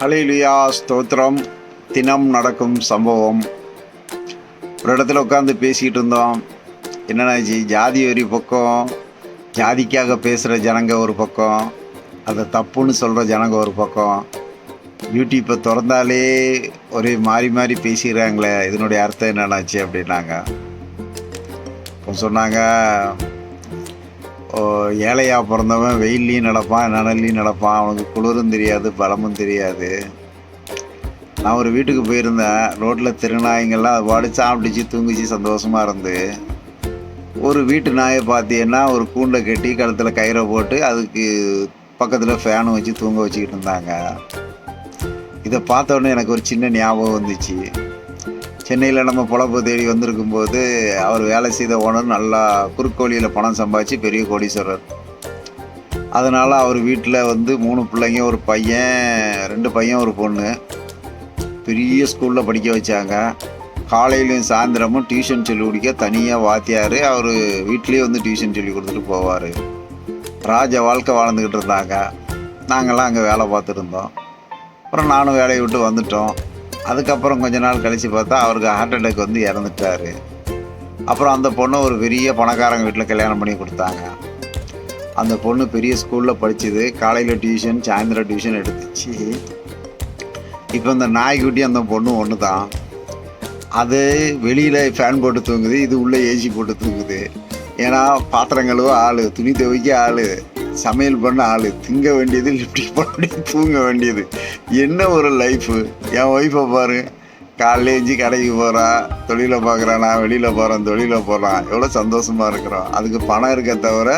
Hallelujah ஸ்தோத்திரம். தினம் நடக்கும் சம்பவம். ஒரு இடத்துல உட்காந்து பேசிக்கிட்டு இருந்தோம். என்னென்னாச்சு ஜாதி ஒரு பக்கம் ஜாதிக்காக பேசுகிற ஜனங்க ஒரு பக்கம் அதை தப்புன்னு சொல்கிற ஜனங்க ஒரு பக்கம். யூடியூப்பை திறந்தாலே ஒரே மாறி மாறி பேசிக்கிறாங்களே இதனுடைய அர்த்தம் என்னென்னாச்சு அப்படின்னாங்க. இப்போ சொன்னாங்க ஏழையாக பிறந்தவன் வெயில்லையும் நடப்பான் நிழல்லையும் நடப்பான். அவனுக்கு குளிரும் தெரியாது பலமும் தெரியாது. நான் ஒரு வீட்டுக்கு போயிருந்தேன். ரோட்டில் திருநாயங்கள்லாம் அது பாடு சாப்பிட்டுச்சு தூங்குச்சு சந்தோஷமாக இருந்து. ஒரு வீட்டு நாயை பார்த்தீங்கன்னா ஒரு கூண்டை கட்டி கழுத்தில் கயிறை போட்டு அதுக்கு பக்கத்தில் ஃபேனும் வச்சு தூங்க வச்சுக்கிட்டு இருந்தாங்க. இதை பார்த்த உடனே எனக்கு ஒரு சின்ன ஞாபகம் வந்துச்சு. சென்னையில் நம்ம பொழப்பு தேடி வந்திருக்கும் போது அவர் வேலை செய்த ஓனர் நல்லா குறுக்கோழியில் பணம் சம்பாதிச்சு பெரிய கோடீஸ்வரர். அதனால் அவர் வீட்டில் வந்து மூணு பிள்ளைங்க ஒரு பையன் ரெண்டு பையன் ஒரு பொண்ணு. பெரிய ஸ்கூலில் படிக்க வச்சாங்க. காலையிலையும் சாயந்தரமும் டியூஷன் சொல்லி கொடுக்க தனியாக வாத்தியார். அவர் வீட்லேயே வந்து டியூஷன் சொல்லி கொடுத்துட்டு போவார். ராஜ வாழ்க்கை வாழ்ந்துக்கிட்டு இருந்தாங்க. நாங்கள்லாம் அங்கே வேலை பார்த்துருந்தோம் அப்புறம் நானும் வேலையை விட்டு வந்துட்டோம். அதுக்கப்புறம் கொஞ்ச நாள் கழித்து பார்த்தா அவருக்கு ஹார்ட் அட்டாக் வந்து இறந்துட்டாரு. அப்புறம் அந்த பொண்ணை ஒரு பெரிய பணக்காரங்க வீட்டில் கல்யாணம் பண்ணி கொடுத்தாங்க. அந்த பொண்ணு பெரிய ஸ்கூலில் படிச்சது. காலையில் டியூஷன் சாயந்தரம் டியூஷன் எடுத்துச்சு. இப்போ இந்த நாய்க்குட்டி அந்த பொண்ணு ஒன்று தான் அது வெளியில் ஃபேன் போட்டு தூங்குது. இது உள்ளே ஏசி போட்டு தூங்குது. ஏன்னா பாத்திரம் கழுவ ஆள் துணி துவைக்க ஆள். சமையல் பண்ண ஆள். திங்க வேண்டியது லிப்டிக் பண்ண வேண்டியது தூங்க வேண்டியது. என்ன ஒரு லைஃபு என் ஒய்ஃபை பாரு. காலையில் எஞ்சி கடைக்கு போகிறான் தொழிலை பார்க்குறான் நான் வெளியில் போகிறேன் தொழிலில் போகிறான் எவ்வளோ சந்தோஷமாக இருக்கிறோம். அதுக்கு பணம் இருக்க தவிர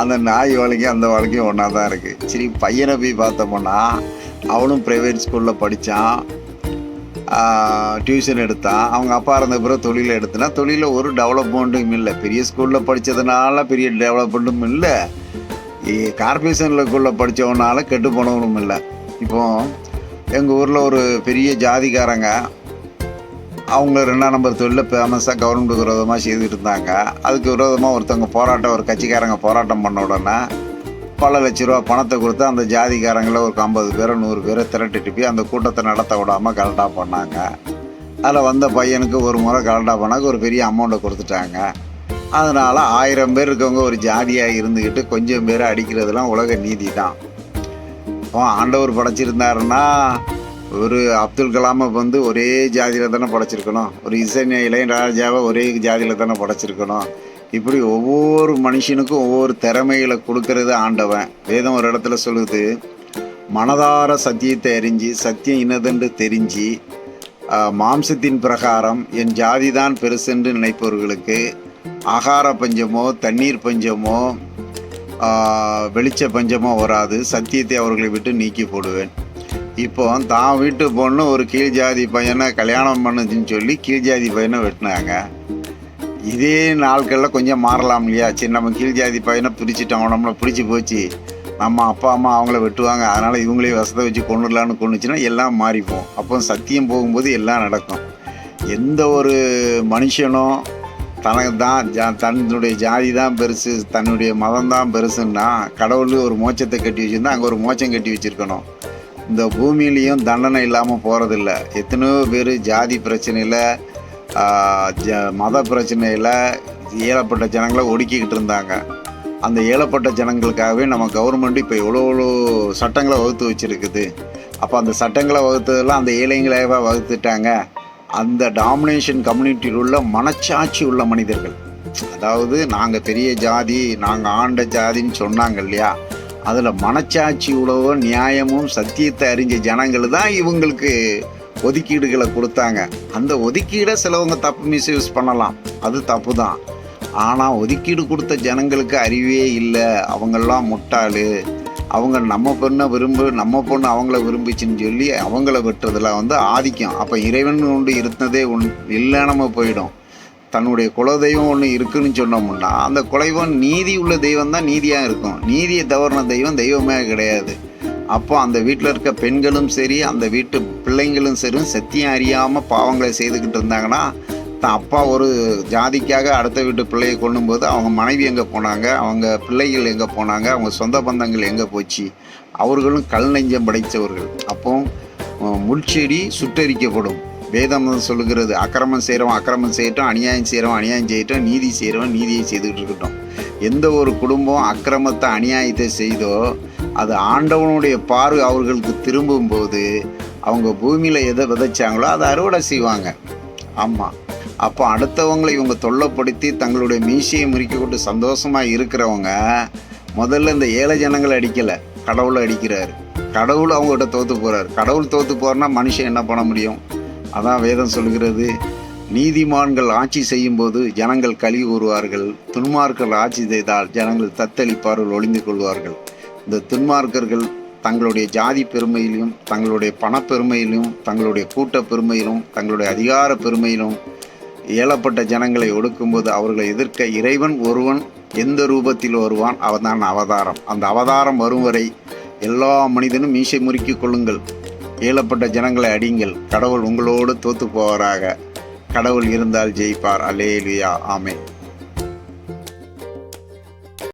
அந்த நாய் வாழ்க்கையும் அந்த வாழ்க்கையும் ஒன்றா தான் இருக்குது சரி பையனை போய் பார்த்தோம்னா அவனும் ப்ரைவேட் ஸ்கூலில் படித்தான் டியூஷன் எடுத்தான். அவங்க அப்பா இருந்த பிறகு தொழில் எடுத்தனா தொழிலில் ஒரு டெவலப்மெண்ட்டும் இல்லை. பெரிய ஸ்கூலில் படித்ததுனால பெரிய டெவலப்மெண்ட்டும் இல்லை. கார்பரேஷனுக்குள்ளே படித்தவனால கெட்டு போனவனும் இல்லை. இப்போ எங்கள் ஊரில் ஒரு பெரிய ஜாதிக்காரங்க அவங்க ரெண்டாம் நம்பர் தொழிலில் ஃபேமஸாக கவர்மெண்ட்டுக்கு விரோதமாக செய்துட்டு இருந்தாங்க. அதுக்கு விரோதமாக ஒருத்தவங்க போராட்டம் ஒரு கட்சிக்காரங்க போராட்டம் பண்ண உடனே பல லட்ச ரூபா பணத்தை கொடுத்து அந்த ஜாதிக்காரங்கள ஒரு ஐம்பது பேரை நூறு பேரை திரட்டிட்டு போய் அந்த கூட்டத்தை நடத்த விடாமல் கலண்டா பண்ணாங்க. அதில் வந்த பையனுக்கு ஒரு முறை கலண்டா பண்ணாக்க ஒரு பெரிய அமௌண்ட்டை கொடுத்துட்டாங்க. அதனால் ஆயிரம் பேர் இருக்கவங்க ஒரு ஜாதியாக இருந்துக்கிட்டு கொஞ்சம் பேர் அடிக்கிறதுலாம் உலக நீதி தான். இப்போ ஆண்டவர் படைச்சிருந்தாருன்னா ஒரு அப்துல் கலாமை வந்து ஒரே ஜாதியில் தானே படைச்சிருக்கணும். ஒரு இசை இளையராஜாவை ஒரே ஜாதியில் தானே படைச்சிருக்கணும். இப்படி ஒவ்வொரு மனுஷனுக்கும் ஒவ்வொரு திறமைகளை கொடுக்கறது ஆண்டவன். வேதம் ஒரு இடத்துல சொல்லுது மனதார சத்தியத்தை அறிஞ்சு சத்தியம் இன்னதென்று தெரிஞ்சு மாம்சத்தின் பிரகாரம் என் ஜாதி தான் பெருசென்று நினைப்பவர்களுக்கு ஆகார பஞ்சமோ தண்ணீர் பஞ்சமோ வெளிச்ச பஞ்சமோ வராது. சத்தியத்தை அவர்களை விட்டு நீக்கி போடுவேன். இப்போ தான் வீட்டு பொண்ணு ஒரு கீழ் ஜாதி பையனை கல்யாணம் பண்ணுதுன்னு சொல்லி கீழ் ஜாதி பையனை வெட்டினாங்க. இதே நாட்களில் கொஞ்சம் மாறலாம் இல்லையா? சரி நம்ம கீழ் ஜாதி பையனை பிரிச்சுட்டோம். நம்மளை பிடிச்சி போச்சு. நம்ம அப்பா அம்மா அவங்கள வெட்டுவாங்க. அதனால் இவங்களே வசத்தை வச்சு கொண்டுடலான்னு கொண்டுச்சுன்னா எல்லாம் மாறிப்போம். அப்போ சத்தியம் போகும்போது எல்லாம் நடக்கும். எந்த ஒரு மனுஷனும் தனக்கு தான் ஜா தன்னுடைய ஜாதி தான் பெருசு தன்னுடைய மதம் தான் பெருசுன்னா கடவுள் ஒரு மோச்சத்தை கட்டி வச்சுருந்தா அங்கே ஒரு மோச்சம் கட்டி வச்சுருக்கணும். இந்த பூமியிலையும் தண்டனை இல்லாமல் போகிறதில்ல எத்தனையோ பேர் ஜாதி பிரச்சனையில் ஜ- மத பிரச்சனையில் ஏழப்பட்ட ஜனங்களை ஒடுக்கிக்கிட்டு இருந்தாங்க. அந்த ஏழப்பட்ட ஜனங்களுக்காகவே நம்ம கவர்மெண்ட் இப்போ எவ்வளோ எவ்வளோ சட்டங்களை வகுத்து வச்சுருக்குது. அப்போ அந்த சட்டங்களை வகுத்ததெல்லாம் அந்த ஏழைங்களாக வகுத்துட்டாங்க. அந்த டாமினேஷன் கம்யூனிட்டியில் உள்ள மனச்சாட்சி உள்ள மனிதர்கள். அதாவது நாங்கள் பெரிய ஜாதி நாங்கள் ஆண்ட ஜாதின்னு சொன்னாங்க இல்லையா? அதில் மனச்சாட்சி உழவும் நியாயமும் சத்தியத்தை அறிஞ்ச ஜனங்கள் தான் இவங்களுக்கு ஒதுக்கீடுகளை கொடுத்தாங்க. அந்த ஒதுக்கீடை சிலவங்க தப்பு மிஸ்யூஸ் பண்ணலாம். அது தப்பு தான் ஆனால் ஒதுக்கீடு கொடுத்த ஜனங்களுக்கு அறிவே இல்லை. அவங்கெல்லாம் முட்டாளு. அவங்க நம்ம பொண்ணை விரும்பு நம்ம பொண்ணு அவங்கள விரும்பிச்சுன்னு சொல்லி அவங்கள வெட்டுறதுல வந்து ஆதிக்கம். அப்போ இறைவன் ஒன்று இருந்ததே ஒன்று இல்லாம போயிடும். தன்னுடைய குலதெய்வம் ஒன்று இருக்குன்னு சொன்னோம்னா அந்த குலைவன் நீதி உள்ள தெய்வம் தான் நீதியாக இருக்கும். நீதியை தவறின தெய்வம் தெய்வமே கிடையாது. அப்போ அந்த வீட்டில் இருக்க பெண்களும் சரி அந்த வீட்டு பிள்ளைங்களும் சரி சத்தியம் அறியாமல் பாவங்களை செய்துக்கிட்டு இருந்தாங்கன்னா தான் அப்பா ஒரு ஜாதிக்காக அடுத்த வீட்டு பிள்ளையை கொள்ளும்போது அவங்க மனைவி எங்கே போனாங்க? அவங்க பிள்ளைகள் எங்கே போனாங்க? அவங்க சொந்த பந்தங்கள் எங்கே போச்சு? அவர்களும் கல் நெஞ்சம் படைத்தவர்கள். அப்போ முள்செடி சுட்டரிக்கப்படும். வேதம் சொல்லுகிறது அக்கிரமம் செய்கிறோம் அக்கிரமம் செய்யட்டும் அநியாயம் செய்கிறோம் அநியாயம் செய்யட்டும் நீதி செய்கிறவன் நீதியை செய்துக்கிட்டு இருக்கட்டும். எந்த ஒரு குடும்பம் அக்கிரமத்தை அநியாயத்தை செய்தோ அது ஆண்டவனுடைய பார்வை அவர்களுக்கு திரும்பும்போது அவங்க பூமியில் எதை விதைச்சாங்களோ அதை அறுவடை செய்வாங்க. ஆமாம் அப்போ அடுத்தவங்களை இவங்க தொல்லைப்படுத்தி தங்களுடைய மீசையை முறுக்கி கொண்டு சந்தோஷமாக இருக்கிறவங்க முதல்ல இந்த ஏழை ஜனங்களை அடிக்கலை கடவுளை அடிக்கிறார். கடவுள் அவங்ககிட்ட தோற்று போகிறார் கடவுள் தோற்று போகிறனா மனுஷன் என்ன பண்ண முடியும்? அதான் வேதம் சொல்கிறது நீதிமான்கள் ஆட்சி செய்யும்போது ஜனங்கள் கழி கூறுவார்கள் துன்மார்கள் ஆட்சி செய்தால் ஜனங்கள் தத்தளிப்பார்கள் ஒளிந்து கொள்வார்கள். இந்த துன்மார்க்கர்கள் தங்களுடைய ஜாதி பெருமையிலும் தங்களுடைய பணப்பெருமையிலும் தங்களுடைய கூட்ட பெருமையிலும் தங்களுடைய அதிகார பெருமையிலும் ஏழப்பட்ட ஜனங்களை ஒடுக்கும்போது அவர்களை எதிர்க்க இறைவன் ஒருவன் எந்த ரூபத்தில் வருவான்? அவதான் அவதாரம். அந்த அவதாரம் வரும் வரை எல்லா மனிதனும் மீசை முறுக்கிக் கொள்ளுங்கள். ஏழப்பட்ட ஜனங்களை அடிங்கள் கடவுள் உங்களோடு தோத்து போவாராக. கடவுள் இருந்தால் ஜெயிப்பார். அலேலியா ஆமே